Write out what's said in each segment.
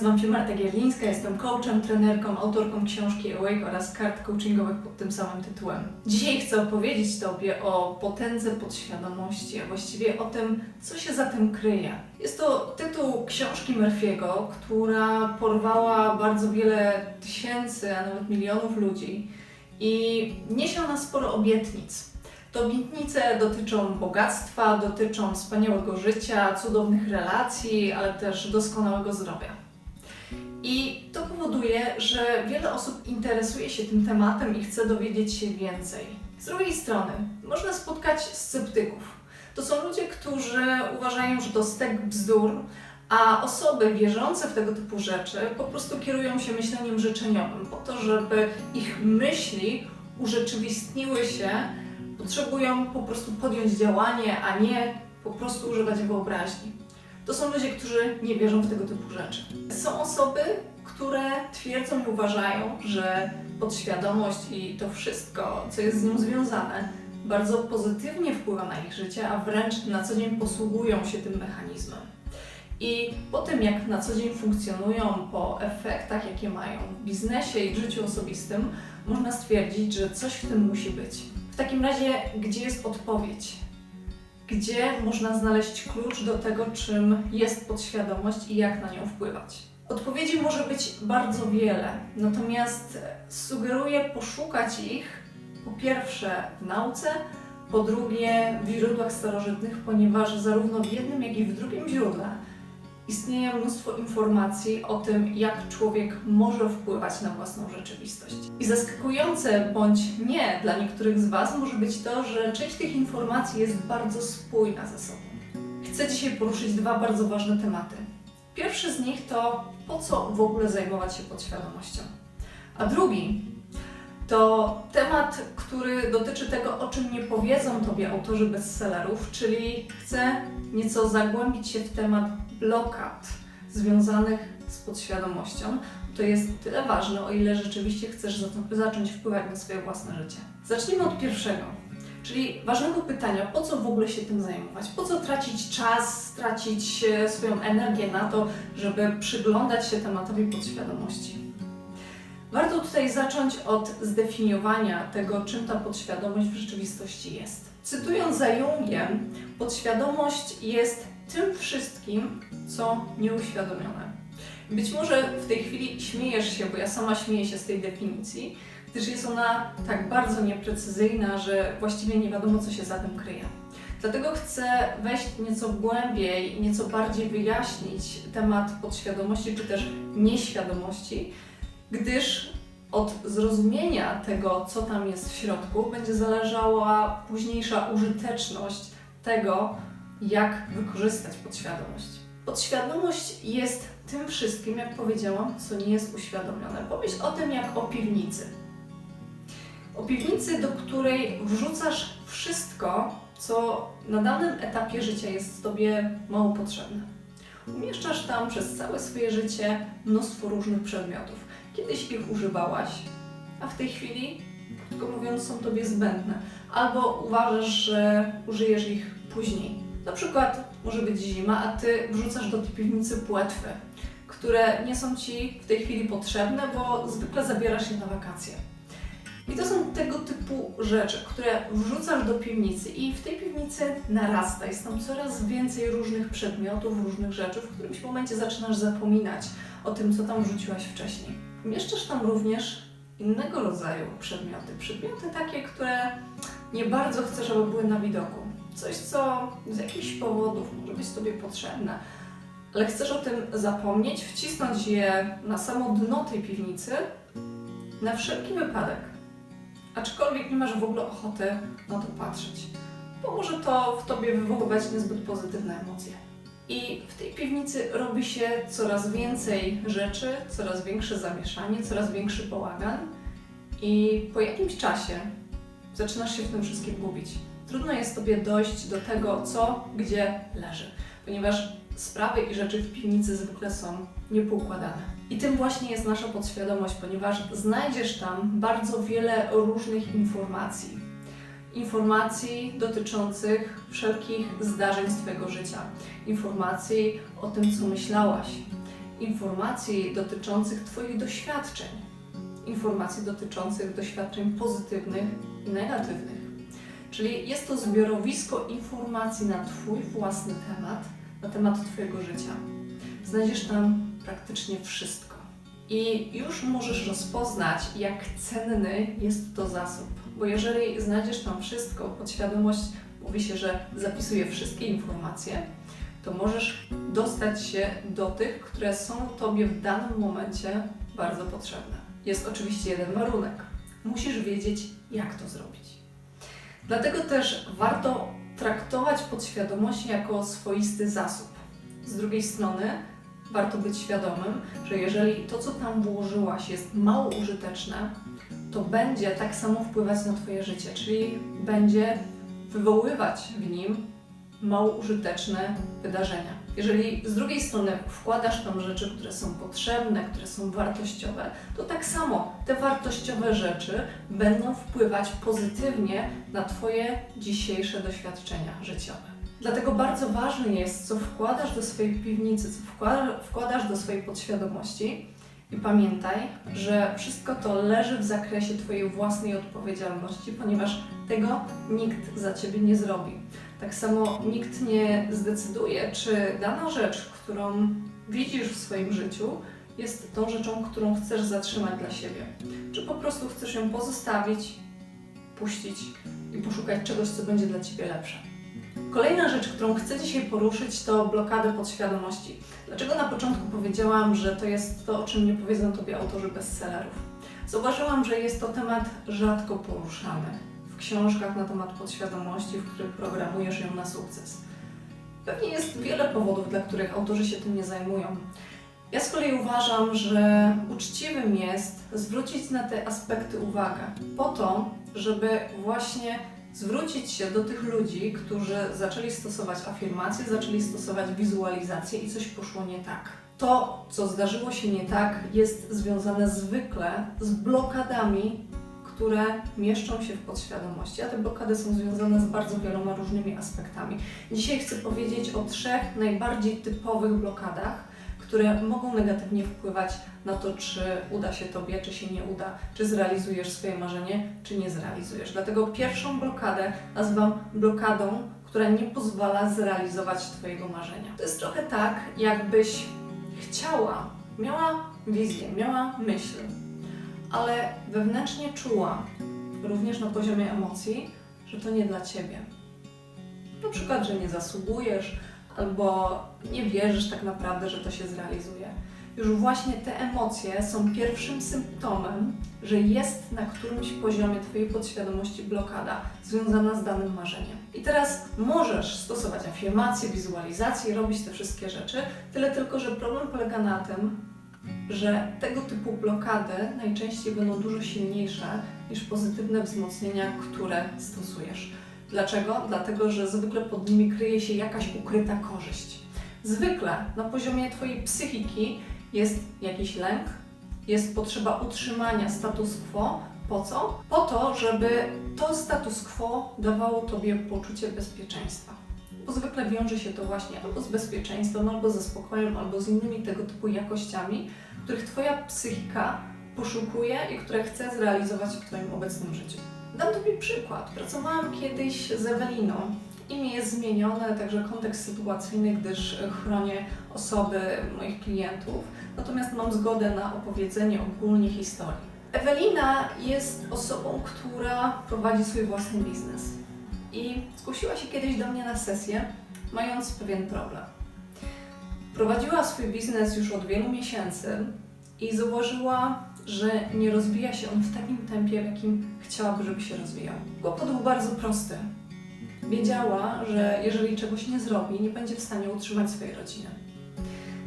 Nazywam się Marta Gielińska, jestem coachem, trenerką, autorką książki Awake oraz kart coachingowych pod tym samym tytułem. Dzisiaj chcę opowiedzieć Tobie o potędze podświadomości, a właściwie o tym, co się za tym kryje. Jest to tytuł książki Murphy'ego, która porwała bardzo wiele tysięcy, a nawet milionów ludzi i niesie ona sporo obietnic. Te obietnice dotyczą bogactwa, dotyczą wspaniałego życia, cudownych relacji, ale też doskonałego zdrowia. I to powoduje, że wiele osób interesuje się tym tematem i chce dowiedzieć się więcej. Z drugiej strony, można spotkać sceptyków. To są ludzie, którzy uważają, że to stek bzdur, a osoby wierzące w tego typu rzeczy po prostu kierują się myśleniem życzeniowym, po to, żeby ich myśli urzeczywistniły się potrzebują po prostu podjąć działanie, a nie po prostu używać wyobraźni. To są ludzie, którzy nie wierzą w tego typu rzeczy. Są osoby, które twierdzą i uważają, że podświadomość i to wszystko, co jest z nią związane, bardzo pozytywnie wpływa na ich życie, a wręcz na co dzień posługują się tym mechanizmem. I po tym, jak na co dzień funkcjonują, po efektach, jakie mają w biznesie i w życiu osobistym, można stwierdzić, że coś w tym musi być. W takim razie, gdzie jest odpowiedź? Gdzie można znaleźć klucz do tego, czym jest podświadomość i jak na nią wpływać? Odpowiedzi może być bardzo wiele, natomiast sugeruję poszukać ich po pierwsze w nauce, po drugie w źródłach starożytnych, ponieważ zarówno w jednym, jak i w drugim źródle istnieje mnóstwo informacji o tym, jak człowiek może wpływać na własną rzeczywistość. I zaskakujące bądź nie dla niektórych z Was może być to, że część tych informacji jest bardzo spójna ze sobą. Chcę dzisiaj poruszyć dwa bardzo ważne tematy. Pierwszy z nich to po co w ogóle zajmować się podświadomością, a drugi to temat, który dotyczy tego, o czym nie powiedzą Tobie autorzy bestsellerów, czyli chcę nieco zagłębić się w temat blokad związanych z podświadomością. To jest tyle ważne, o ile rzeczywiście chcesz zacząć wpływać na swoje własne życie. Zacznijmy od pierwszego, czyli ważnego pytania, po co w ogóle się tym zajmować? Po co tracić czas, tracić e, swoją energię na to, żeby przyglądać się tematowi podświadomości? Warto tutaj zacząć od zdefiniowania tego, czym ta podświadomość w rzeczywistości jest. Cytując za Jungiem, podświadomość jest tym wszystkim, co nieuświadomione. Być może w tej chwili śmiejesz się, bo ja sama śmieję się z tej definicji, gdyż jest ona tak bardzo nieprecyzyjna, że właściwie nie wiadomo, co się za tym kryje. Dlatego chcę wejść nieco głębiej nieco bardziej wyjaśnić temat podświadomości czy też nieświadomości, gdyż od zrozumienia tego, co tam jest w środku, będzie zależała późniejsza użyteczność tego, jak wykorzystać podświadomość. Podświadomość jest tym wszystkim, jak powiedziałam, co nie jest uświadomione. Pomyśl o tym jak o piwnicy. O piwnicy, do której wrzucasz wszystko, co na danym etapie życia jest Tobie mało potrzebne. Umieszczasz tam przez całe swoje życie mnóstwo różnych przedmiotów. Kiedyś ich używałaś, a w tej chwili, krótko mówiąc, są Tobie zbędne. Albo uważasz, że użyjesz ich później. Na przykład może być zima, a Ty wrzucasz do tej piwnicy płetwy, które nie są Ci w tej chwili potrzebne, bo zwykle zabierasz je na wakacje. I to są tego typu rzeczy, które wrzucasz do piwnicy i w tej piwnicy narasta. Jest tam coraz więcej różnych przedmiotów, różnych rzeczy, w którymś momencie zaczynasz zapominać o tym, co tam wrzuciłaś wcześniej. Umieszczasz tam również innego rodzaju przedmioty. Przedmioty takie, które nie bardzo chcesz, aby były na widoku. Coś, co z jakichś powodów może być Tobie potrzebne, ale chcesz o tym zapomnieć, wcisnąć je na samo dno tej piwnicy na wszelki wypadek. Aczkolwiek nie masz w ogóle ochoty na to patrzeć, bo może to w Tobie wywoływać niezbyt pozytywne emocje. I w tej piwnicy robi się coraz więcej rzeczy, coraz większe zamieszanie, coraz większy bałagan i po jakimś czasie zaczynasz się w tym wszystkim gubić. Trudno jest Tobie dojść do tego, co gdzie leży, ponieważ sprawy i rzeczy w piwnicy zwykle są niepoukładane. I tym właśnie jest nasza podświadomość, ponieważ znajdziesz tam bardzo wiele różnych informacji. Informacji dotyczących wszelkich zdarzeń z Twojego życia, informacji o tym, co myślałaś, informacji dotyczących Twoich doświadczeń. Informacji dotyczących doświadczeń pozytywnych i negatywnych. Czyli jest to zbiorowisko informacji na Twój własny temat, na temat Twojego życia. Znajdziesz tam praktycznie wszystko. I już możesz rozpoznać, jak cenny jest to zasób. Bo jeżeli znajdziesz tam wszystko, podświadomość mówi się, że zapisuje wszystkie informacje, to możesz dostać się do tych, które są Tobie w danym momencie bardzo potrzebne. Jest oczywiście jeden warunek. Musisz wiedzieć, jak to zrobić. Dlatego też warto traktować podświadomość jako swoisty zasób. Z drugiej strony, warto być świadomym, że jeżeli to, co tam włożyłaś, jest mało użyteczne, to będzie tak samo wpływać na Twoje życie, czyli będzie wywoływać w nim mało użyteczne wydarzenia. Jeżeli z drugiej strony wkładasz tam rzeczy, które są potrzebne, które są wartościowe, to tak samo te wartościowe rzeczy będą wpływać pozytywnie na Twoje dzisiejsze doświadczenia życiowe. Dlatego bardzo ważne jest, co wkładasz do swojej piwnicy, co wkładasz, do swojej podświadomości. I pamiętaj, że wszystko to leży w zakresie Twojej własnej odpowiedzialności, ponieważ tego nikt za Ciebie nie zrobi. Tak samo nikt nie zdecyduje, czy dana rzecz, którą widzisz w swoim życiu, jest tą rzeczą, którą chcesz zatrzymać dla siebie. Czy po prostu chcesz ją pozostawić, puścić i poszukać czegoś, co będzie dla Ciebie lepsze. Kolejna rzecz, którą chcę dzisiaj poruszyć, to blokady podświadomości. Dlaczego na początku powiedziałam, że to jest to, o czym nie powiedzą Tobie autorzy bestsellerów? Zauważyłam, że jest to temat rzadko poruszany książkach na temat podświadomości, w których programujesz ją na sukces. Pewnie jest wiele powodów, dla których autorzy się tym nie zajmują. Ja z kolei uważam, że uczciwym jest zwrócić na te aspekty uwagę, po to, żeby właśnie zwrócić się do tych ludzi, którzy zaczęli stosować afirmacje, zaczęli stosować wizualizację i coś poszło nie tak. To, co zdarzyło się nie tak, jest związane zwykle z blokadami, które mieszczą się w podświadomości, a te blokady są związane z bardzo wieloma różnymi aspektami. Dzisiaj chcę powiedzieć o trzech najbardziej typowych blokadach, które mogą negatywnie wpływać na to, czy uda się Tobie, czy się nie uda, czy zrealizujesz swoje marzenie, czy nie zrealizujesz. Dlatego pierwszą blokadę nazywam blokadą, która nie pozwala zrealizować Twojego marzenia. To jest trochę tak, jakbyś chciała, miała wizję, miała myśl, ale wewnętrznie czuła, również na poziomie emocji, że to nie dla Ciebie. Na przykład, że nie zasługujesz, albo nie wierzysz tak naprawdę, że to się zrealizuje. Już właśnie te emocje są pierwszym symptomem, że jest na którymś poziomie Twojej podświadomości blokada związana z danym marzeniem. I teraz możesz stosować afirmacje, wizualizacje, robić te wszystkie rzeczy, tyle tylko, że problem polega na tym, że tego typu blokady najczęściej będą dużo silniejsze niż pozytywne wzmocnienia, które stosujesz. Dlaczego? Dlatego, że zwykle pod nimi kryje się jakaś ukryta korzyść. Zwykle na poziomie Twojej psychiki jest jakiś lęk, jest potrzeba utrzymania status quo. Po co? Po to, żeby to status quo dawało Tobie poczucie bezpieczeństwa. Bo zwykle wiąże się to właśnie albo z bezpieczeństwem, albo ze spokojem, albo z innymi tego typu jakościami, których Twoja psychika poszukuje i które chce zrealizować w Twoim obecnym życiu. Dam Tobie przykład. Pracowałam kiedyś z Eweliną. Imię jest zmienione, także kontekst sytuacyjny, gdyż chronię osoby moich klientów. Natomiast mam zgodę na opowiedzenie ogólnie historii. Ewelina jest osobą, która prowadzi swój własny biznes. I zgłosiła się kiedyś do mnie na sesję, mając pewien problem. Prowadziła swój biznes już od wielu miesięcy i zauważyła, że nie rozwija się on w takim tempie, w jakim chciałaby, żeby się rozwijał. Kłopot był bardzo prosty. Wiedziała, że jeżeli czegoś nie zrobi, nie będzie w stanie utrzymać swojej rodziny.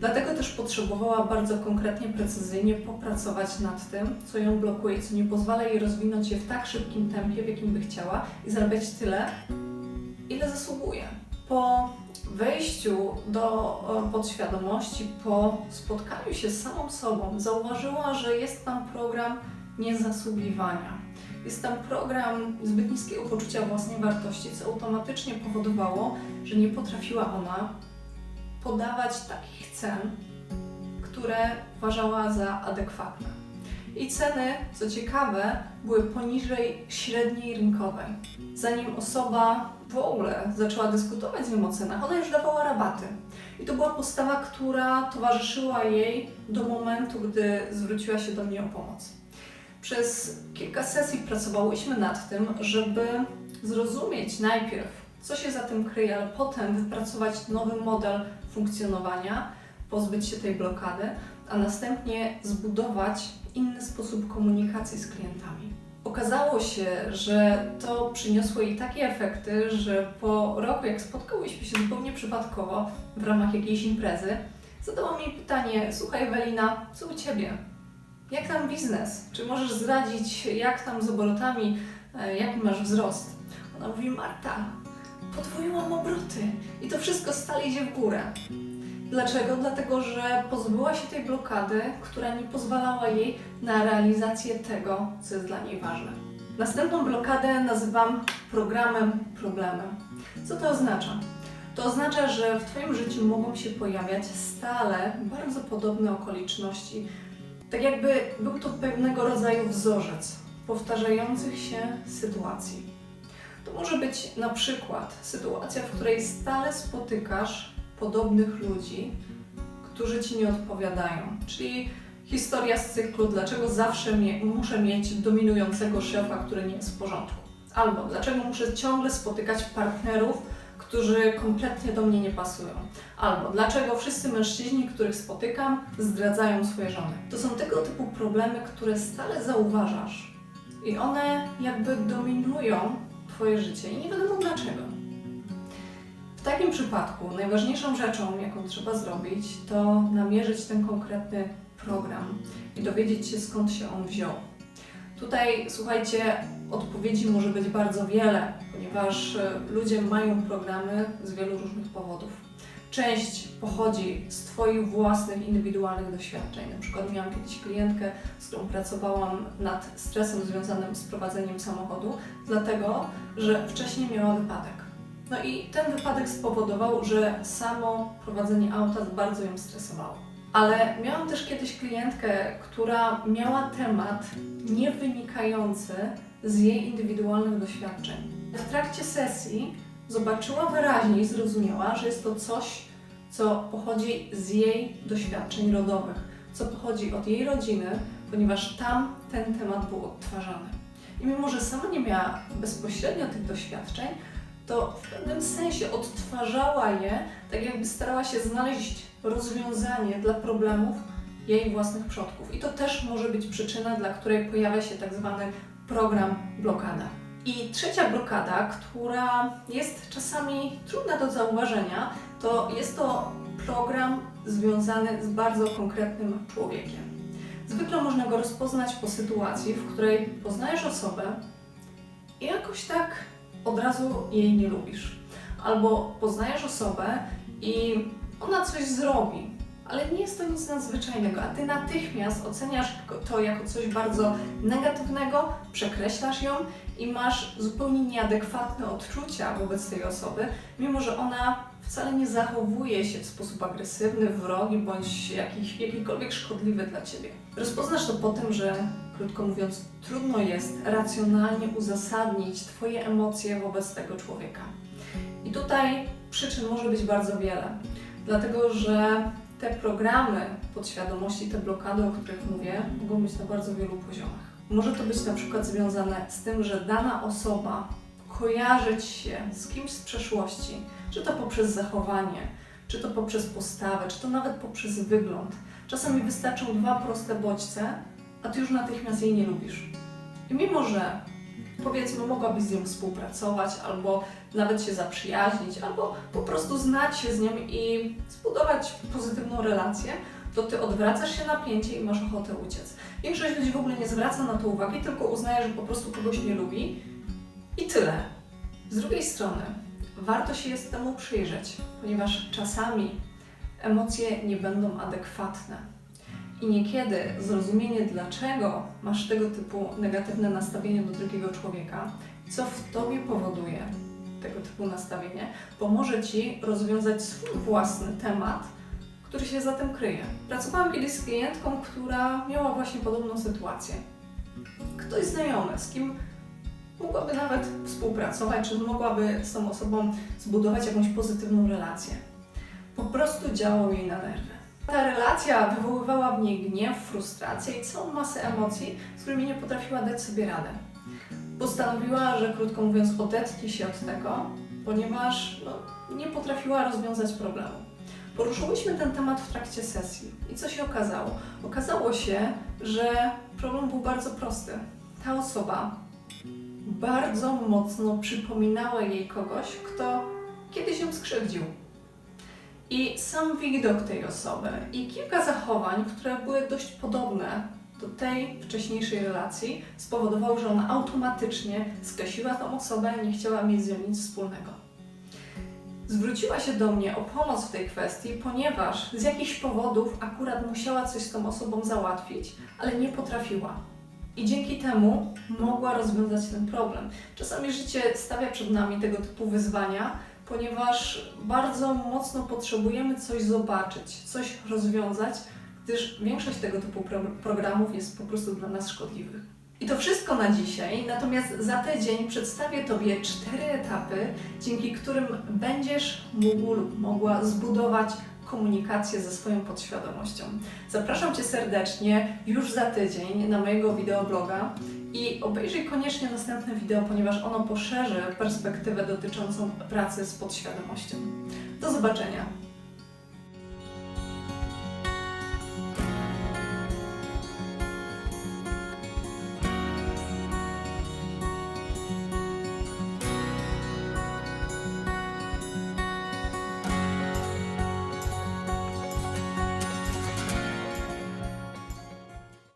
Dlatego też potrzebowała bardzo konkretnie, precyzyjnie popracować nad tym, co ją blokuje, co nie pozwala jej rozwinąć się w tak szybkim tempie, w jakim by chciała i zarabiać tyle, ile zasługuje. Po wejściu do e, podświadomości, po spotkaniu się z samą sobą, zauważyła, że jest tam program niezasługiwania. Jest tam program zbyt niskiego poczucia własnej wartości, co automatycznie powodowało, że nie potrafiła ona podawać takich cen, które uważała za adekwatne. I ceny, co ciekawe, były poniżej średniej rynkowej. Zanim osoba w ogóle zaczęła dyskutować z nim o cenach, ona już dawała rabaty. I to była postawa, która towarzyszyła jej do momentu, gdy zwróciła się do mnie o pomoc. Przez kilka sesji pracowałyśmy nad tym, żeby zrozumieć najpierw, co się za tym kryje, ale potem wypracować nowy model funkcjonowania, pozbyć się tej blokady, a następnie zbudować inny sposób komunikacji z klientami. Okazało się, że to przyniosło jej takie efekty, że po roku, jak spotkałyśmy się zupełnie przypadkowo w ramach jakiejś imprezy, zadałam jej pytanie: Słuchaj, Ewelina, co u ciebie? Jak tam biznes? Czy możesz zdradzić, jak tam z obrotami, e, jaki masz wzrost? Ona mówi: Marta, podwoiłam obroty i to wszystko stale idzie w górę. Dlaczego? Dlatego, że pozbyła się tej blokady, która nie pozwalała jej na realizację tego, co jest dla niej ważne. Następną blokadę nazywam programem problemem. Co to oznacza? To oznacza, że w Twoim życiu mogą się pojawiać stale bardzo podobne okoliczności. Tak jakby był to pewnego rodzaju wzorzec powtarzających się sytuacji. To może być na przykład sytuacja, w której stale spotykasz podobnych ludzi, którzy ci nie odpowiadają. Czyli historia z cyklu, dlaczego zawsze muszę mieć dominującego szefa, który nie jest w porządku. Albo dlaczego muszę ciągle spotykać partnerów, którzy kompletnie do mnie nie pasują. Albo dlaczego wszyscy mężczyźni, których spotykam, zdradzają swoje żony. To są tego typu problemy, które stale zauważasz i one jakby dominują Twoje życie i nie wiadomo dlaczego. W takim przypadku najważniejszą rzeczą, jaką trzeba zrobić, to namierzyć ten konkretny program i dowiedzieć się skąd się on wziął. Tutaj, słuchajcie, odpowiedzi może być bardzo wiele, ponieważ e, ludzie mają programy z wielu różnych powodów. Część pochodzi z Twoich własnych, indywidualnych doświadczeń. Na przykład miałam kiedyś klientkę, z którą pracowałam nad stresem związanym z prowadzeniem samochodu, dlatego że wcześniej miała wypadek. No i ten wypadek spowodował, że samo prowadzenie auta bardzo ją stresowało. Ale miałam też kiedyś klientkę, która miała temat nie wynikający z jej indywidualnych doświadczeń. W trakcie sesji zobaczyła wyraźnie i zrozumiała, że jest to coś, co pochodzi z jej doświadczeń rodowych, co pochodzi od jej rodziny, ponieważ tam ten temat był odtwarzany. I mimo, że sama nie miała bezpośrednio tych doświadczeń, to w pewnym sensie odtwarzała je, tak jakby starała się znaleźć rozwiązanie dla problemów jej własnych przodków. I to też może być przyczyna, dla której pojawia się tak zwany program blokada. I trzecia blokada, która jest czasami trudna do zauważenia, to jest to program związany z bardzo konkretnym człowiekiem. Zwykle można go rozpoznać po sytuacji, w której poznajesz osobę i jakoś tak od razu jej nie lubisz. Albo poznajesz osobę i ona coś zrobi, ale nie jest to nic nadzwyczajnego, a ty natychmiast oceniasz to jako coś bardzo negatywnego, przekreślasz ją i masz zupełnie nieadekwatne odczucia wobec tej osoby, mimo że ona wcale nie zachowuje się w sposób agresywny, wrogi bądź jakiś, jakikolwiek szkodliwy dla ciebie. Rozpoznasz to po tym, że krótko mówiąc, trudno jest racjonalnie uzasadnić Twoje emocje wobec tego człowieka. I tutaj przyczyn może być bardzo wiele, dlatego że te programy podświadomości, te blokady, o których mówię, mogą być na bardzo wielu poziomach. Może to być na przykład związane z tym, że dana osoba kojarzy Ci się z kimś z przeszłości, czy to poprzez zachowanie, czy to poprzez postawę, czy to nawet poprzez wygląd. Czasami wystarczą dwa proste bodźce, a Ty już natychmiast jej nie lubisz. I mimo, że powiedzmy mogłabyś z nią współpracować, albo nawet się zaprzyjaźnić, albo po prostu znać się z nią i zbudować pozytywną relację, to Ty odwracasz się napięcie i masz ochotę uciec. Większość ludzi w ogóle nie zwraca na to uwagi, tylko uznaje, że po prostu kogoś nie lubi i tyle. Z drugiej strony, warto się jest temu przyjrzeć, ponieważ czasami emocje nie będą adekwatne. I niekiedy zrozumienie, dlaczego masz tego typu negatywne nastawienie do drugiego człowieka, co w tobie powoduje tego typu nastawienie, pomoże ci rozwiązać swój własny temat, który się za tym kryje. Pracowałam kiedyś z klientką, która miała właśnie podobną sytuację. Ktoś znajomy, z kim mogłaby nawet współpracować, czy mogłaby z tą osobą zbudować jakąś pozytywną relację. Po prostu działał jej na nerwy. Ta relacja wywoływała w niej gniew, frustrację i całą masę emocji, z którymi nie potrafiła dać sobie radę. Postanowiła, że krótko mówiąc odetnie się od tego, ponieważ no, nie potrafiła rozwiązać problemu. Poruszyłyśmy ten temat w trakcie sesji i co się okazało? Okazało się, że problem był bardzo prosty. Ta osoba bardzo mocno przypominała jej kogoś, kto kiedyś ją skrzywdził. I sam widok tej osoby i kilka zachowań, które były dość podobne do tej wcześniejszej relacji, spowodowały, że ona automatycznie skreśliła tą osobę i nie chciała mieć z nią nic wspólnego. Zwróciła się do mnie o pomoc w tej kwestii, ponieważ z jakichś powodów akurat musiała coś z tą osobą załatwić, ale nie potrafiła. I dzięki temu mogła rozwiązać ten problem. Czasami życie stawia przed nami tego typu wyzwania, ponieważ bardzo mocno potrzebujemy coś zobaczyć, coś rozwiązać, gdyż większość tego typu pro programów jest po prostu dla nas szkodliwych. I to wszystko na dzisiaj, natomiast za tydzień przedstawię Tobie cztery etapy, dzięki którym będziesz mógł lub mogła zbudować komunikację ze swoją podświadomością. Zapraszam Cię serdecznie już za tydzień na mojego wideobloga i obejrzyj koniecznie następne wideo, ponieważ ono poszerzy perspektywę dotyczącą pracy z podświadomością. Do zobaczenia!